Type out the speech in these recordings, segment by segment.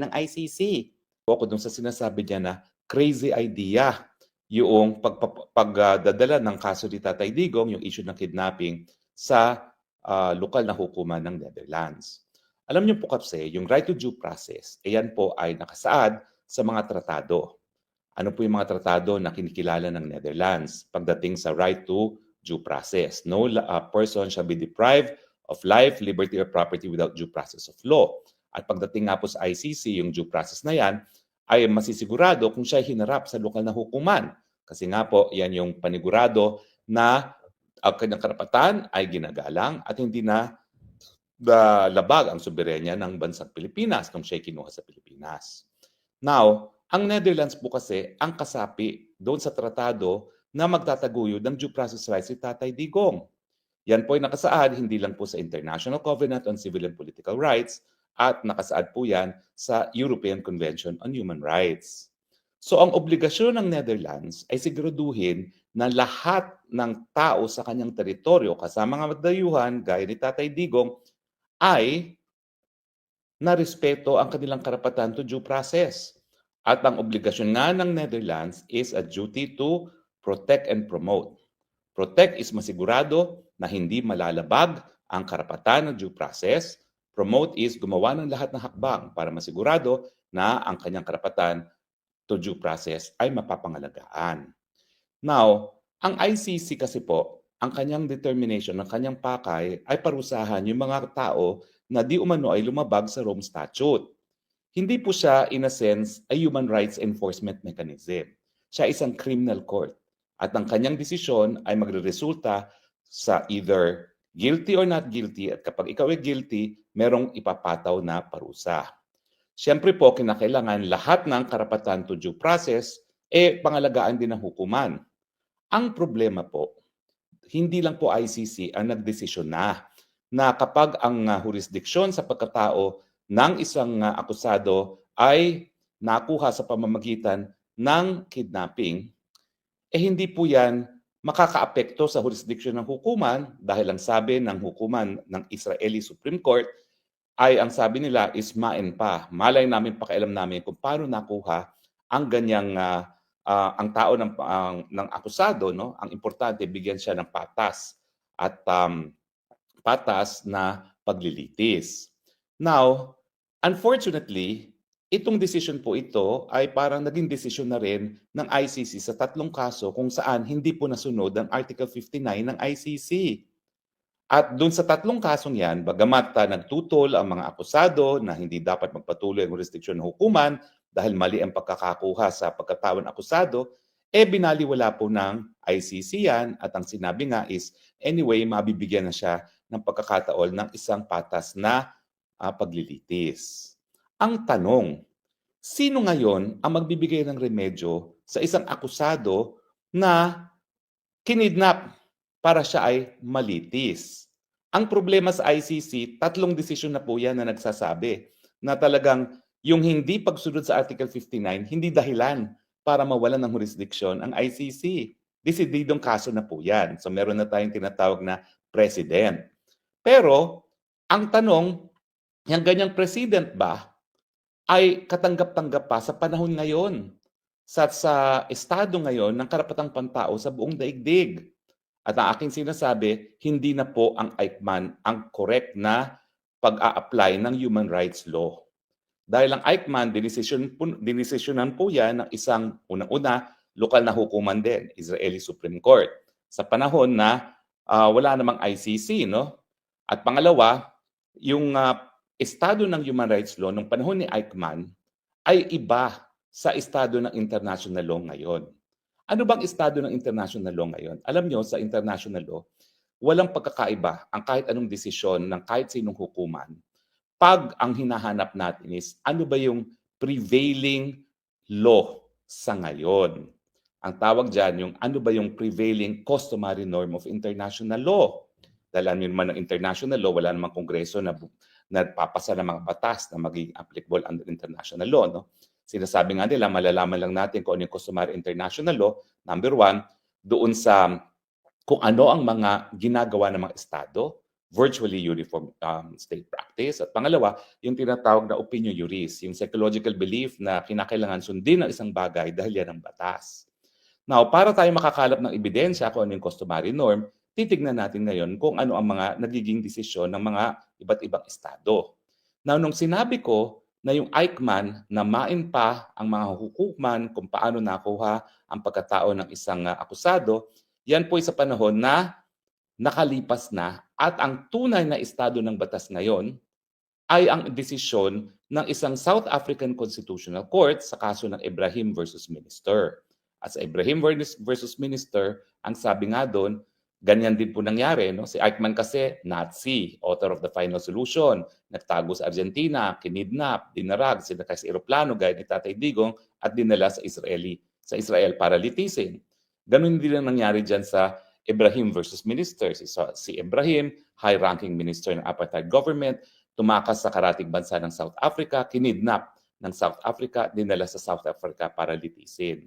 ng ICC. Ako dun sa sinasabi niya na crazy idea yung pagdadala pag, dadala ng kaso ni Tatay Digong, yung issue ng kidnapping sa ah, lokal na hukuman ng Netherlands. Alam niyo po kasi, yung right to due process, ayan po ay nakasaad sa mga tratado. Ano po yung mga tratado na kinikilala ng Netherlands pagdating sa right to due process? No uh, person shall be deprived of life, liberty, or property without due process of law. At pagdating nga po sa ICC, yung due process na yan, ay masisigurado kung siya hinarap sa lokal na hukuman. Kasi nga po, yan yung panigurado na ang kanyang karapatan ay ginagalang at hindi na uh, labag ang soberenya ng bansang Pilipinas kung siya kinuha sa Pilipinas. Now, ang Netherlands po kasi ang kasapi doon sa tratado na magtataguyod ng due process rights si Tatay Digong. Yan po ay nakasaad hindi lang po sa International Covenant on Civil and Political Rights at nakasaad po yan sa European Convention on Human Rights. So ang obligasyon ng Netherlands ay siguraduhin na lahat ng tao sa kanyang teritoryo kasama mga magdayuhan gaya ni Tatay Digong ay narespeto ang kanilang karapatan to due process. At ang obligasyon nga ng Netherlands is a duty to protect and promote. Protect is masigurado na hindi malalabag ang karapatan ng due process. Promote is gumawa ng lahat ng hakbang para masigurado na ang kanyang karapatan to due process ay mapapangalagaan. Now, ang ICC kasi po, ang kanyang determination, ang kanyang pakay ay parusahan yung mga tao na di umano ay lumabag sa Rome Statute. Hindi po siya, in a sense, a human rights enforcement mechanism. Siya isang criminal court. At ang kanyang desisyon ay magre-resulta sa either guilty or not guilty at kapag ikaw ay guilty, merong ipapataw na parusa. Siyempre po, kinakailangan lahat ng karapatan to due process, eh pangalagaan din ng hukuman. Ang problema po, hindi lang po ICC ang nagdesisyon na na kapag ang uh, jurisdiksyon sa pagkatao ng isang uh, akusado ay nakuha sa pamamagitan ng kidnapping, eh hindi po yan makakaapekto sa jurisdiksyon ng hukuman dahil ang sabi ng hukuman ng Israeli Supreme Court ay ang sabi nila is main pa. Malay namin, pakialam namin kung paano nakuha ang ganyang uh, uh, ang tao ng, uh, ng akusado. No? Ang importante, bigyan siya ng patas at um, patas na paglilitis. Now, unfortunately, itong decision po ito ay parang naging desisyon na rin ng ICC sa tatlong kaso kung saan hindi po nasunod ang Article 59 ng ICC. At doon sa tatlong kasong yan, bagamat nagtutol ang mga akusado na hindi dapat magpatuloy ang jurisdiksyon ng hukuman dahil mali ang pagkakakuha sa pagkatawan akusado, eh binaliwala po ng ICC yan at ang sinabi nga is anyway, mabibigyan na siya ng pagkakataon ng isang patas na uh, paglilitis. Ang tanong, sino ngayon ang magbibigay ng remedyo sa isang akusado na kinidnap para siya ay malitis? Ang problema sa ICC, tatlong desisyon na po yan na nagsasabi na talagang yung hindi pagsunod sa Article 59, hindi dahilan para mawalan ng jurisdiction ang ICC. Desididong kaso na po yan. So meron na tayong tinatawag na president. Pero, ang tanong, yung ganyang president ba ay katanggap-tanggap pa sa panahon ngayon sa, sa estado ngayon ng karapatang pantao sa buong daigdig. At ang aking sinasabi, hindi na po ang Eichmann ang correct na pag-a-apply ng human rights law. Dahil ang Eichmann, dinesisyon dinesisyonan po yan ng isang unang-una, lokal na hukuman din, Israeli Supreme Court. Sa panahon na uh, wala namang ICC, no? At pangalawa, yung uh, estado ng human rights law nung panahon ni Eichmann ay iba sa estado ng international law ngayon. Ano bang estado ng international law ngayon? Alam nyo, sa international law, walang pagkakaiba ang kahit anong desisyon ng kahit sinong hukuman pag ang hinahanap natin is ano ba yung prevailing law sa ngayon. Ang tawag dyan, yung ano ba yung prevailing customary norm of international law. Dahil alam naman ng international law, wala namang kongreso na nagpapasa ng mga batas na magiging applicable under international law. No? Sinasabi nga nila, malalaman lang natin kung ano yung customary international law. Number one, doon sa kung ano ang mga ginagawa ng mga estado virtually uniform um, state practice. At pangalawa, yung tinatawag na opinion juris, yung psychological belief na kinakailangan sundin ang isang bagay dahil yan ang batas. Now, para tayo makakalap ng ebidensya kung ano yung customary norm, titignan natin ngayon kung ano ang mga nagiging desisyon ng mga iba't ibang estado. Now, nung sinabi ko na yung Eichmann na main pa ang mga hukuman kung paano nakuha ang pagkatao ng isang uh, akusado, yan po sa panahon na nakalipas na at ang tunay na estado ng batas ngayon ay ang desisyon ng isang South African Constitutional Court sa kaso ng Ibrahim versus Minister. At sa Ibrahim versus Minister, ang sabi nga doon, ganyan din po nangyari. No? Si Eichmann kasi, Nazi, author of the final solution, nagtago sa Argentina, kinidnap, dinarag, sinakay sa eroplano gaya ni Tatay Digong at dinala sa Israeli, sa Israel para litisin. Ganun din ang nangyari dyan sa Ibrahim versus Minister. Si, si Ibrahim, high-ranking minister ng apartheid government, tumakas sa karating bansa ng South Africa, kinidnap ng South Africa, dinala sa South Africa para litisin.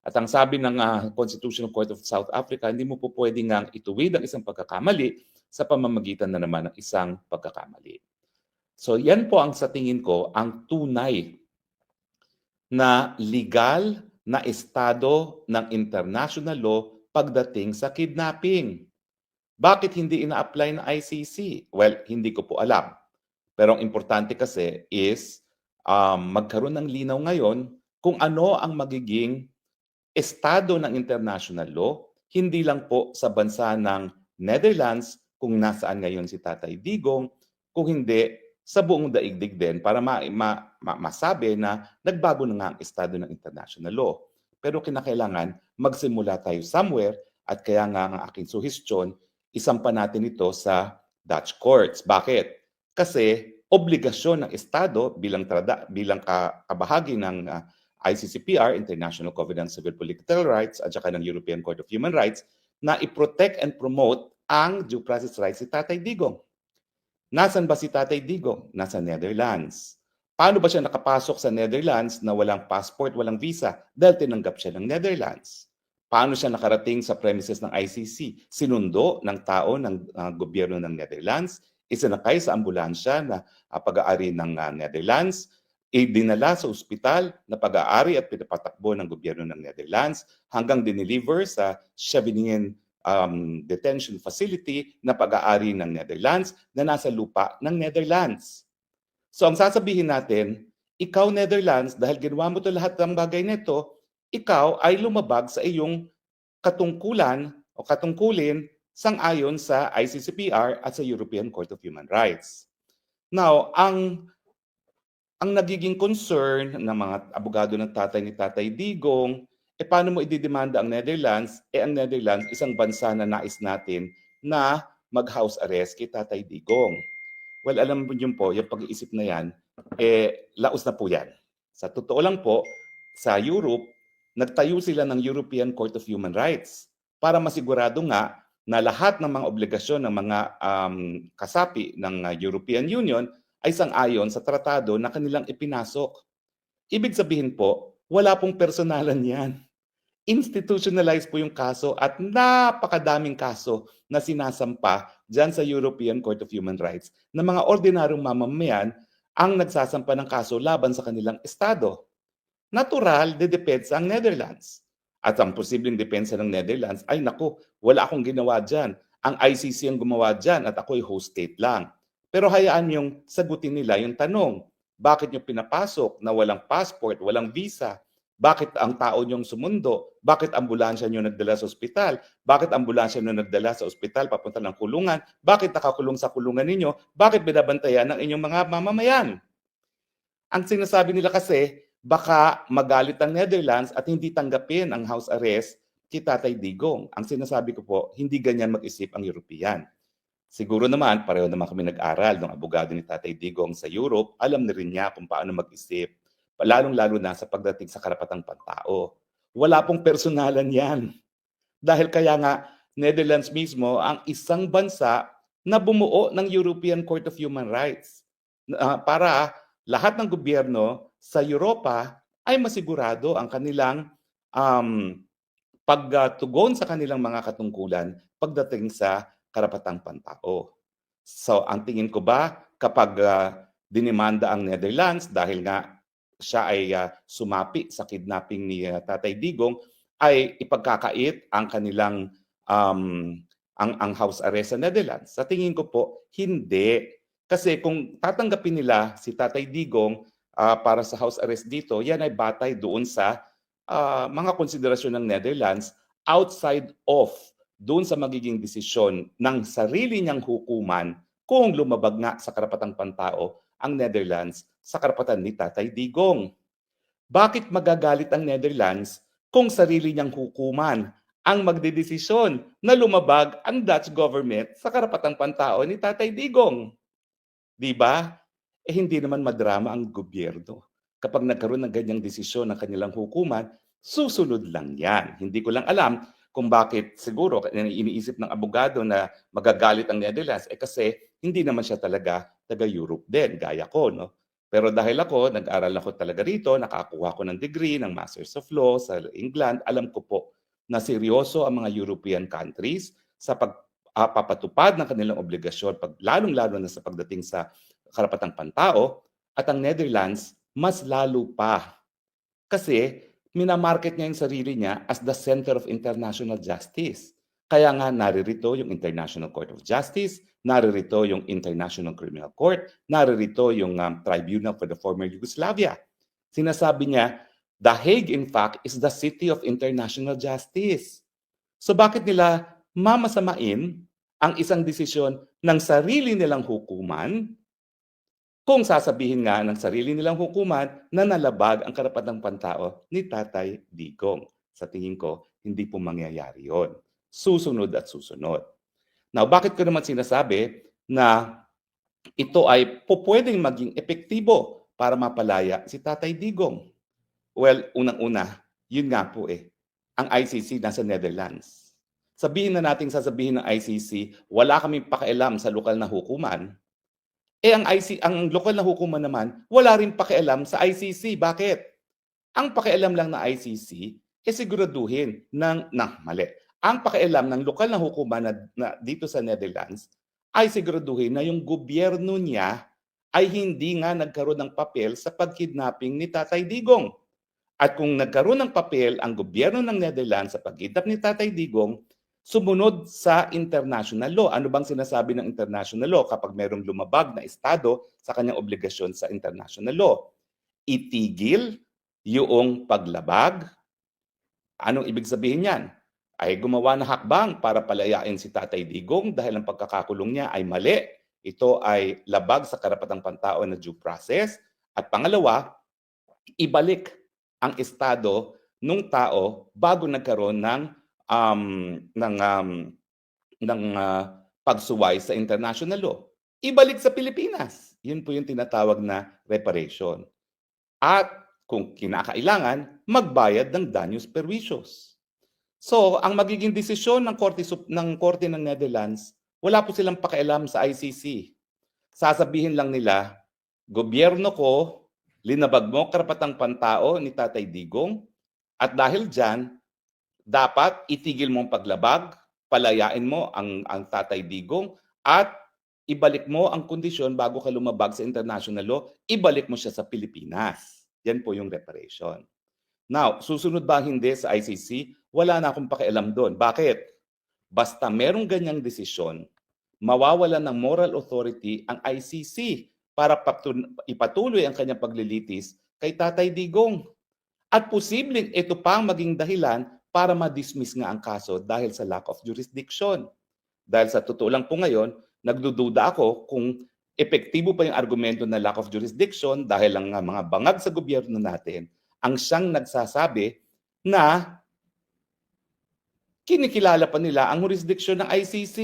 At ang sabi ng uh, Constitutional Court of South Africa, hindi mo po pwedeng nga ituwid ang isang pagkakamali sa pamamagitan na naman ng isang pagkakamali. So yan po ang sa tingin ko ang tunay na legal na estado ng international law pagdating sa kidnapping. Bakit hindi ina-apply ng ICC? Well, hindi ko po alam. Pero ang importante kasi is um, magkaroon ng linaw ngayon kung ano ang magiging estado ng international law, hindi lang po sa bansa ng Netherlands kung nasaan ngayon si Tatay Digong, kung hindi sa buong daigdig din para ma, ma, ma, masabi na nagbago na nga ang estado ng international law. Pero kinakailangan magsimula tayo somewhere at kaya nga ang aking suhestyon, isampa natin ito sa Dutch courts. Bakit? Kasi obligasyon ng Estado bilang trada, bilang kabahagi ng uh, ICCPR, International Covenant on Civil Political Rights, at saka ng European Court of Human Rights, na i-protect and promote ang due process rights si Tatay Digong. Nasaan ba si Tatay Digong? Nasa Netherlands. Paano ba siya nakapasok sa Netherlands na walang passport, walang visa dahil tinanggap siya ng Netherlands? Paano siya nakarating sa premises ng ICC? Sinundo ng tao ng uh, gobyerno ng Netherlands, isinakay sa ambulansya na uh, pag-aari ng uh, Netherlands, idinala sa ospital na pag-aari at pinapatakbo ng gobyerno ng Netherlands hanggang dineliver sa Scheveningen um, Detention Facility na pag-aari ng Netherlands na nasa lupa ng Netherlands. So ang sasabihin natin, ikaw Netherlands, dahil ginawa mo to lahat ng bagay nito, ikaw ay lumabag sa iyong katungkulan o katungkulin sang-ayon sa ICCPR at sa European Court of Human Rights. Now, ang ang nagiging concern ng mga abogado ng tatay ni Tatay Digong, eh paano mo ididemanda ang Netherlands? Eh ang Netherlands, isang bansa na nais natin na mag-house arrest kay Tatay Digong. Well, alam mo yun po, yung pag-iisip na yan, eh laos na po yan. Sa totoo lang po, sa Europe, nagtayo sila ng European Court of Human Rights para masigurado nga na lahat ng mga obligasyon ng mga um, kasapi ng uh, European Union ay sang-ayon sa tratado na kanilang ipinasok. Ibig sabihin po, wala pong personalan yan. Institutionalized po yung kaso at napakadaming kaso na sinasampa dyan sa European Court of Human Rights na mga ordinaryong mamamayan ang nagsasampa ng kaso laban sa kanilang estado. Natural, dedepensa ang Netherlands. At ang posibleng depensa ng Netherlands, ay naku, wala akong ginawa dyan. Ang ICC ang gumawa dyan at ako'y host state lang. Pero hayaan yung sagutin nila yung tanong, bakit nyo pinapasok na walang passport, walang visa? Bakit ang tao nyong sumundo? Bakit ambulansya nyo nagdala sa ospital? Bakit ambulansya nyo nagdala sa ospital papunta ng kulungan? Bakit nakakulong sa kulungan ninyo? Bakit binabantayan ng inyong mga mamamayan? Ang sinasabi nila kasi, baka magalit ang Netherlands at hindi tanggapin ang house arrest kay Tatay Digong. Ang sinasabi ko po, hindi ganyan mag-isip ang European. Siguro naman, pareho naman kami nag-aral ng abogado ni Tatay Digong sa Europe, alam na rin niya kung paano mag-isip, lalong-lalo na sa pagdating sa karapatang pantao. Wala pong personalan yan. Dahil kaya nga, Netherlands mismo ang isang bansa na bumuo ng European Court of Human Rights uh, para lahat ng gobyerno sa Europa ay masigurado ang kanilang um, pagtugon sa kanilang mga katungkulan pagdating sa karapatang pantao. So ang tingin ko ba kapag ah, dinemanda ang Netherlands dahil nga siya ay ah, sumapi sa kidnapping ni ah, Tatay Digong ay ipagkakait ang kanilang um, ang ang house arrest sa Netherlands. Sa tingin ko po hindi kasi kung tatanggapin nila si Tatay Digong ah, para sa house arrest dito, yan ay batay doon sa ah, mga konsiderasyon ng Netherlands outside of doon sa magiging desisyon ng sarili niyang hukuman kung lumabag nga sa karapatang pantao ang Netherlands sa karapatan ni Tatay Digong. Bakit magagalit ang Netherlands kung sarili niyang hukuman ang magdedesisyon na lumabag ang Dutch government sa karapatang pantao ni Tatay Digong? Di ba? Eh hindi naman madrama ang gobyerno. Kapag nagkaroon ng ganyang desisyon ng kanilang hukuman, susunod lang yan. Hindi ko lang alam kung bakit siguro iniisip ng abogado na magagalit ang Netherlands eh kasi hindi naman siya talaga taga-Europe din, gaya ko. No? Pero dahil ako, nag-aral ako talaga rito, nakakuha ko ng degree ng Masters of Law sa England, alam ko po na seryoso ang mga European countries sa pagpapatupad ng kanilang obligasyon, pag, lalong-lalo na sa pagdating sa karapatang pantao, at ang Netherlands, mas lalo pa. Kasi minamarket niya yung sarili niya as the center of international justice. Kaya nga naririto yung International Court of Justice, naririto yung International Criminal Court, naririto yung um, Tribunal for the Former Yugoslavia. Sinasabi niya, The Hague in fact is the city of international justice. So bakit nila mamasamain ang isang desisyon ng sarili nilang hukuman kung sasabihin nga ng sarili nilang hukuman na nalabag ang karapatang pantao ni Tatay Digong. Sa tingin ko, hindi po mangyayari yon. Susunod at susunod. Now, bakit ko naman sinasabi na ito ay po pwedeng maging epektibo para mapalaya si Tatay Digong? Well, unang-una, yun nga po eh, ang ICC nasa Netherlands. Sabihin na nating sasabihin ng ICC, wala kaming pakialam sa lokal na hukuman, eh ang IC ang lokal na hukuman naman wala rin pakialam sa ICC. Bakit? Ang pakialam lang ng ICC eh siguraduhin ng na mali. Ang pakialam ng lokal na hukuman na, na dito sa Netherlands ay siguraduhin na yung gobyerno niya ay hindi nga nagkaroon ng papel sa pagkidnapping ni Tatay Digong. At kung nagkaroon ng papel ang gobyerno ng Netherlands sa pagkidnap ni Tatay Digong, sumunod sa international law. Ano bang sinasabi ng international law kapag mayroong lumabag na estado sa kanyang obligasyon sa international law? Itigil yung paglabag. Anong ibig sabihin yan? Ay gumawa na hakbang para palayain si Tatay Digong dahil ang pagkakakulong niya ay mali. Ito ay labag sa karapatang pantao na due process. At pangalawa, ibalik ang estado nung tao bago nagkaroon ng um, ng um, ng uh, pagsuway sa international law. Ibalik sa Pilipinas. Yun po yung tinatawag na reparation. At kung kinakailangan, magbayad ng danyos perwisyos. So, ang magiging desisyon ng Korte, ng Korte ng Netherlands, wala po silang pakialam sa ICC. Sasabihin lang nila, gobyerno ko, linabag mo karapatang pantao ni Tatay Digong, at dahil dyan, dapat itigil mo ang paglabag, palayain mo ang, ang Tatay Digong, at ibalik mo ang kondisyon bago ka lumabag sa international law, ibalik mo siya sa Pilipinas. Yan po yung reparation. Now, susunod ba hindi sa ICC? Wala na akong pakialam doon. Bakit? Basta merong ganyang desisyon, mawawala ng moral authority ang ICC para ipatuloy ang kanyang paglilitis kay Tatay Digong. At posibleng ito pa ang maging dahilan para ma-dismiss nga ang kaso dahil sa lack of jurisdiction. Dahil sa totoo lang po ngayon, nagdududa ako kung epektibo pa yung argumento na lack of jurisdiction dahil ang mga bangag sa gobyerno natin ang siyang nagsasabi na kinikilala pa nila ang jurisdiction ng ICC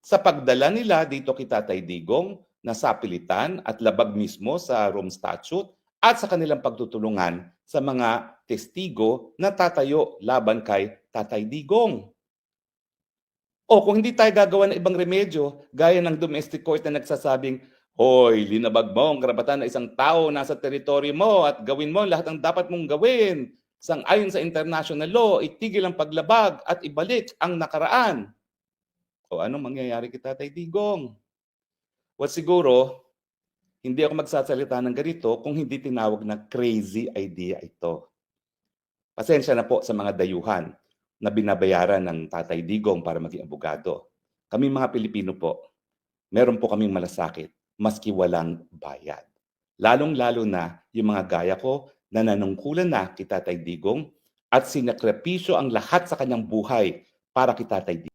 sa pagdala nila dito kay Tatay Digong na sapilitan at labag mismo sa Rome Statute at sa kanilang pagtutulungan sa mga testigo na tatayo laban kay Tatay Digong. O kung hindi tayo gagawa ng ibang remedyo, gaya ng domestic court na nagsasabing, Hoy, linabag mo ang karapatan ng isang tao nasa teritoryo mo at gawin mo lahat ng dapat mong gawin. Sang ayon sa international law, itigil ang paglabag at ibalik ang nakaraan. O anong mangyayari kay Tatay Digong? Well, siguro, hindi ako magsasalita ng ganito kung hindi tinawag na crazy idea ito. Pasensya na po sa mga dayuhan na binabayaran ng Tatay Digong para maging abogado. Kami mga Pilipino po, meron po kaming malasakit maski walang bayad. Lalong-lalo na yung mga gaya ko na nanungkulan na kay Tatay Digong at sinakripisyo ang lahat sa kanyang buhay para kay Tatay Digong.